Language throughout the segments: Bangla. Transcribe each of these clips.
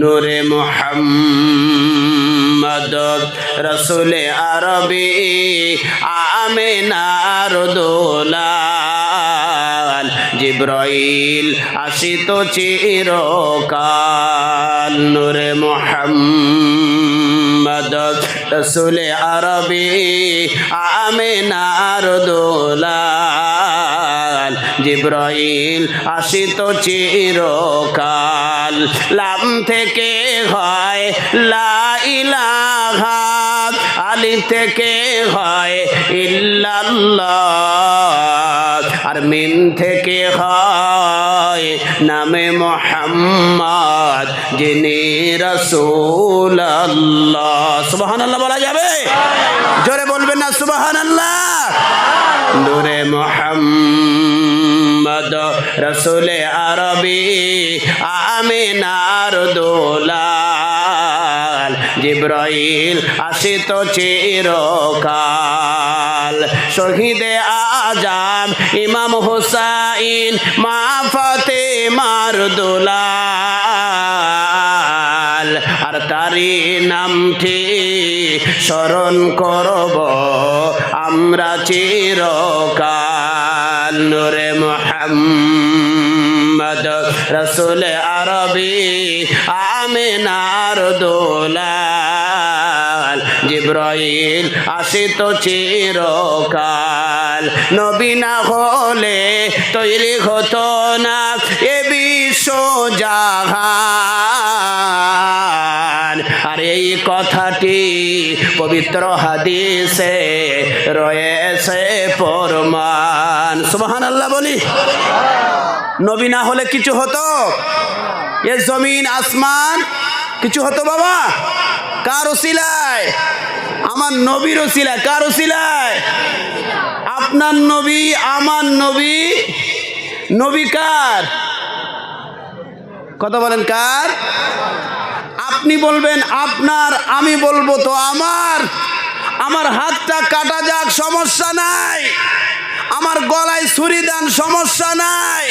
নূরে মোহাম্মদ, রসুলে আরবি আমেনার দোলাল, জিব্রাইল আসিত চিরকাল। নূরে মোহাম্মদ, রসুলে আরবি আমেনার দোলাল, জিব্রাইল আসিত চিরকাল। লাম থেকে হয়, লা ইলাহা আলি থেকে হয়, ইল্লাল্লাহ। আর মিম থেকে হয় নামে মোহাম্মদ, যিনি রসুল আল্লাহ সুবাহান আল্লাহ বলা যাবে? জোরে বলবেন না সুবাহান আল্লাহ নূরে মোহাম্মদ। রসুলে আরবি আমিনার দোলাল, জিব্রাইল আসিত চিরকাল। শহীদে আজাম ইমাম হুসাইন মা ফতে মার দোলাল। আর তারি নামটি স্মরণ করব আমরা চিরকাল। নূরে মোহাম্মদ, রসুল আরবি, আমিনার দোলাল, জিব্রাইল আসিত চিরকাল। নবী না হলে তৈরি হতো না এ বিশ্ব জাহান। আর এই কথাটি পবিত্র হাদিসে রয়েছে প্রমাণ সুবহান আল্লাহ বলি। নবী না হলে কিছু হতো? এ জমিন, আসমান, কিছু হতো বাবা? কার ওসিলায়? আমার নবীর ওসিলায়, কার ওসিলায়? আপনার নবী, আমার নবী নবী কার? কথা বলেন কার? আপনি বলবেন আপনার, আমি বলব তো আমার। আমার হাতটা কাটা যাক, সমস্যা নাই। আমার গলায় ছুরি দেন, সমস্যা নাই।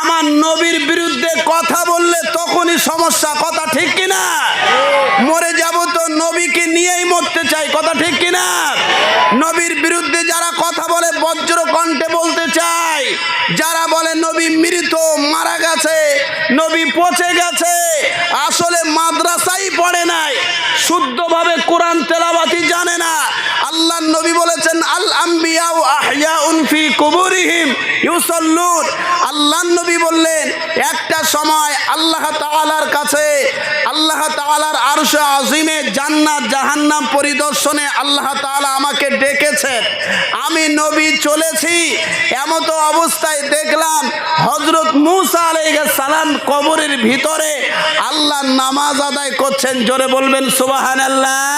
আমার নবীর বিরুদ্ধে কথা বললে তখনই সমস্যা, কথা ঠিক কিনা? মরে যাব তো নবীকে নিয়েই মরতে চাই, কথা ঠিক কিনা? নবীর বিরুদ্ধে যারা কথা বলে, বজ্র কণ্ঠে বলতে চাই, যারা বলে নবী মৃত, মারা গেছে, নবী পচে গেছে, আসলে মাদ্রাসাই পড়ে নাই, শুদ্ধভাবে কোরআন তেলাবাতি জানে না নবী বলেছেন, আল আম্বিয়া আহয়াউন ফি কুবুরিহিম ইউসাল্লুন। আল্লাহ নবী বললেন, একটা সময় আল্লাহ তাআলার কাছে, আল্লাহ তাআলার আরশ আজিমে জান্নাত, জাহান্নাম পরিদর্শনে আল্লাহ তাআলা আমাকে ডেকেছেন। আমি নবী চলেছি, এমতো অবস্থায় দেখলাম হজরত মুসা আলাইহিস সালাম কবরের ভিতরে আল্লাহ নামাজ আদায় করছেন। জোরে বলবেন, সুবহানাল্লাহ।